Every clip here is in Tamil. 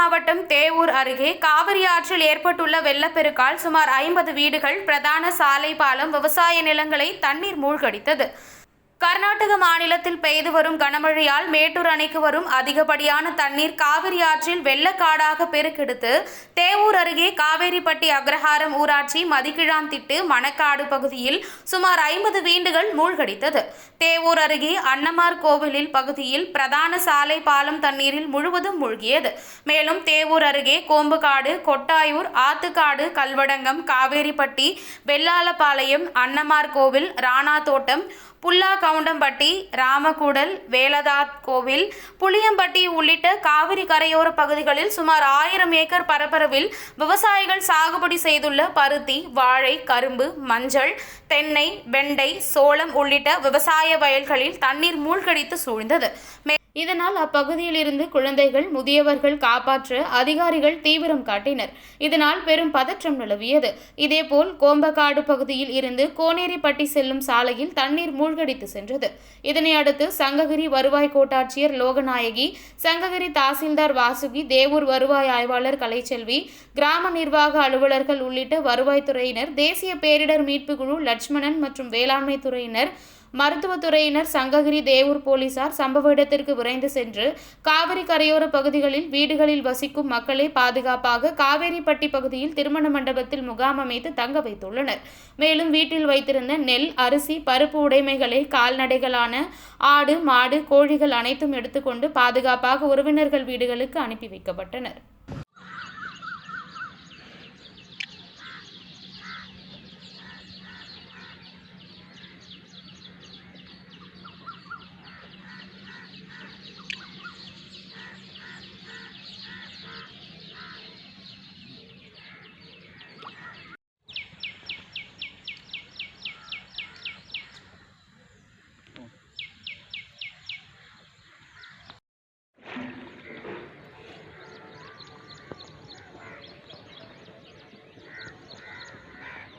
மாவட்டம் தேவூர் அருகே காவிரி ஆற்றில் ஏற்பட்டுள்ள வெள்ளப்பெருக்கால் சுமார் ஐம்பது வீடுகள் பிரதான சாலை பாலம் விவசாய நிலங்களை தண்ணீர் மூழ்கடித்தது. கர்நாடக மாநிலத்தில் பெய்து வரும் கனமழையால் மேட்டூர் அணைக்கு வரும் அதிகப்படியான தண்ணீர் காவிரி ஆற்றில் வெள்ளக்காடாக பெருக்கெடுத்து தேவூர் அருகே காவேரிப்பட்டி அக்ரஹாரம் ஊராட்சி மதிக்கிழாந்திட்டு மணக்காடு பகுதியில் சுமார் ஐம்பது வீடுகள் மூழ்கடித்தது. தேவூர் அருகே அன்னமார் கோவிலில் பகுதியில் பிரதான சாலை பாலம் தண்ணீரில் முழுவதும் மூழ்கியது. மேலும் தேவூர் அருகே கோம்புகாடு கொட்டாயூர் ஆத்துக்காடு கல்வடங்கம் காவேரிப்பட்டி வெள்ளாளபாளையம் அன்னமார் கோவில் ராணா தோட்டம் புல்லா கவுண்டம்பட்டி ராமகூடல் வேலதாத் கோவில் புளியம்பட்டி உள்ளிட்ட காவிரி கரையோர பகுதிகளில் சுமார் ஆயிரம் ஏக்கர் பரப்பரவில் விவசாயிகள் சாகுபடி செய்துள்ள பருத்தி வாழை கரும்பு மஞ்சள் தென்னை வெண்டை சோளம் உள்ளிட்ட விவசாய வயல்களில் தண்ணீர் மூழ்கடித்து சூழ்ந்தது. இதனால் அப்பகுதியில் இருந்து குழந்தைகள் முதியவர்கள் காப்பாற்ற அதிகாரிகள் தீவிரம் காட்டினர். இதனால் பெரும் பதற்றம் நிலவியது. இதேபோல் கோம்பக்காடு பகுதியில் இருந்து கோனேரிப்பட்டி செல்லும் சாலையில் தண்ணீர் மூழ்கடித்து சென்றது. இதனை அடுத்து சங்ககிரி வருவாய் கோட்டாட்சியர் லோகநாயகி சங்ககிரி தாசில்தார் வாசுகி தேவூர் வருவாய் ஆய்வாளர் கலைச்செல்வி கிராம நிர்வாக அலுவலர்கள் உள்ளிட்ட வருவாய்த்துறையினர் தேசிய பேரிடர் மீட்பு குழு லட்சுமணன் மற்றும் வேளாண்மை துறையினர் மருத்துவத்துறையினர் சங்ககிரி தேவூர் போலீசார் சம்பவ இடத்திற்கு விரைந்து சென்று காவிரி கரையோர பகுதிகளில் வீடுகளில் வசிக்கும் மக்களை பாதுகாப்பாக காவேரிப்பட்டி பகுதியில் திருமண மண்டபத்தில் முகாம் அமைத்து தங்க வைத்துள்ளனர். மேலும் வீட்டில் வைத்திருந்த நெல் அரிசி பருப்பு உடைமைகளை கால்நடைகளான ஆடு மாடு கோழிகள் அனைத்தும் எடுத்துக்கொண்டு பாதுகாப்பாக உறவினர்கள் வீடுகளுக்கு அனுப்பி வைக்கப்பட்டனர்.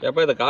எப்போ இந்த கா